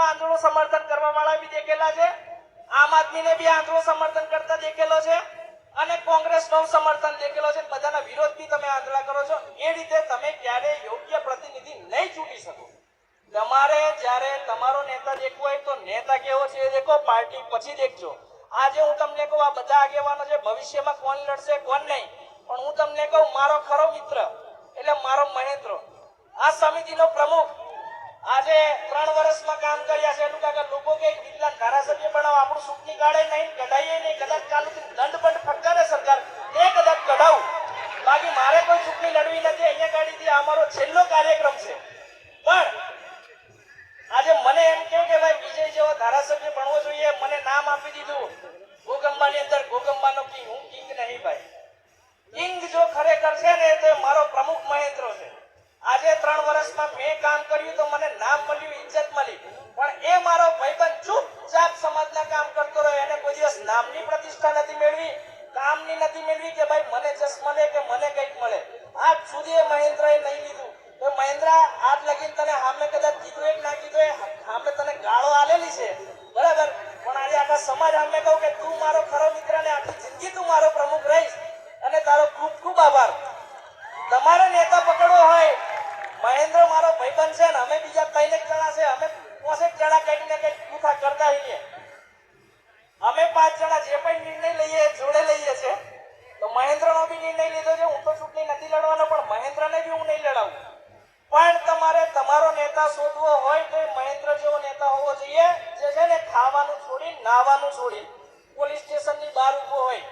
આંદોલન સમર્થન કરવા વાળા બી દેખેલા છે. આમ આદમીને બી આંધળું સમર્થન કરતા દેખેલો છે. અને કોંગ્રેસનો સમર્થન દેખેલો છે. બધાના વિરોધ બી તમે આંધળા કરો છો. એ રીતે તમે ક્યારે યોગ્ય પ્રતિનિધિ નહીં ચૂંટી શકો. તમારે જ્યારે તમારો નેતા દેખવો હોય તો નેતા કેવો છે એ દેખો. પાર્ટી પછી દેખજો. આજે હું તમને કહું, આ બધા આગેવાનો છે, ભવિષ્યમાં કોણ લડશે, કોણ નહીં. પણ હું તમને કહું, મારો ખરો મિત્ર, એટલે મારો મહેન્દ્ર, આ સમિતિનો પ્રમુખ આજે ત્રણ વર્ષમાં કામ કર્યા છે. એનું કાકા લોકો કે કેટલા ધારાસભ્ય બનાવો? આપણું સુખની ગાળે નહીં, કઢાઈએ નહીં. કદાચ ચાલુ દંડ પણ ફટકારે સરકાર. એ કદાચ કઢાવું. બાકી મારે કોઈ ચૂંટણી લડવી નથી. અહીંયા ગાડીથી અમારો છેલ્લો કાર્યક્રમ છે. પણ આજે મને એમ કેમ કે ભાઈ વિજય જેવો ધારાસભ્ય બનવો જોઈએ? મને નામ આપી દીધું. ગોગંબાની અંદર વર્ષમાં મેં કામ કર્યું તો મને નામ મળ્યું, ઇજ્જત મળી. પણ એ મારો ભાઈબંધ ચૂપચાપ સમાજના કામ કરતો રહ્યો. એને કોઈ દિવસ નામની પ્રતિષ્ઠા નથી મેળવી, કામની નથી મેળવી કે ભાઈ મને જસ મળે કે મને કંઈક મળે. આજ સુધી એ મહેન્દ્રએ નહીં લીધું. તો મહેન્દ્ર, આજ લગીન તને સામે કદાચ કીધું એક ના કીધું એ, સામે તને ગાળો આલેલી છે. બરાબર? પણ આજે આખા સમાજ સામે કહું કે તું મારો ખરો મિત્ર ને આખી જિંદગી તું મારો પ્રમુખ રહીશ. અને તારો ખૂબ ખૂબ આભાર. તમારે નેતા પકડવો હોય મહેન્દ્ર, મારો ભાઈબંધ છે ને, અમે બીજા ત્રણ જણા છે, અમે પોસેક જણા કંઈક ને કંઈક પૂછા કરતા હોઈએ. અમે પાંચ જણા જે પણ નિર્ણય લઈએ જોડે લઈએ છે. તો મહેન્દ્રનો બી નિર્ણય લીધો છે, હું તો ચૂંટણી નથી લડવાનો, પણ મહેન્દ્રને બી હું નહીં લડાવું. પણ તમારે, તમારો નેતા શોધવો હોય તો મહેન્દ્ર જેવો નેતા હોવો જોઈએ, જે છે ને ખાવાનું છોડી, નાવાનું છોડી, પોલીસ સ્ટેશનની બહાર ઊભો હોય,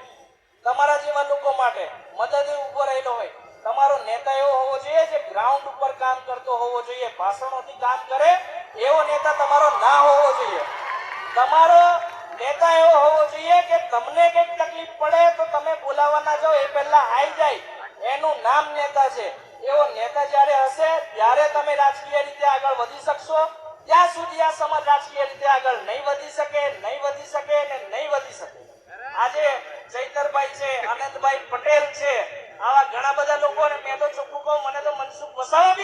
તમારા જેવા લોકો માટે મદદે ઊભો રહેલો હોય, તમારો નેતા એવો હોવો જોઈએ ગ્રાઉન્ડ ઉપર કામ કરતો હોવો જોઈએ, ભાષણોથી કામ કરે, એવો નેતા તમારો ના હોવો જોઈએ. તમારો નેતા એવો હોવો જોઈએ કે તમને કંઈક તકલીફ પડે તો તમે બોલાવવાના જાઓ, એ પહેલા આવી જાય. એનું નામ નેતા છે. એવો નેતા જ્યારે હશે, ત્યારે તમે રાજકીય રીતે આગળ વધી શકશો. ત્યાં સુધી આ સમાજ રાજકીય રીતે આગળ નહીં વધી શકે, નહીં વધી શકે ને નહીં વધી શકે. આજે ચૈતરભાઈ છે, આનંદભાઈ sabe,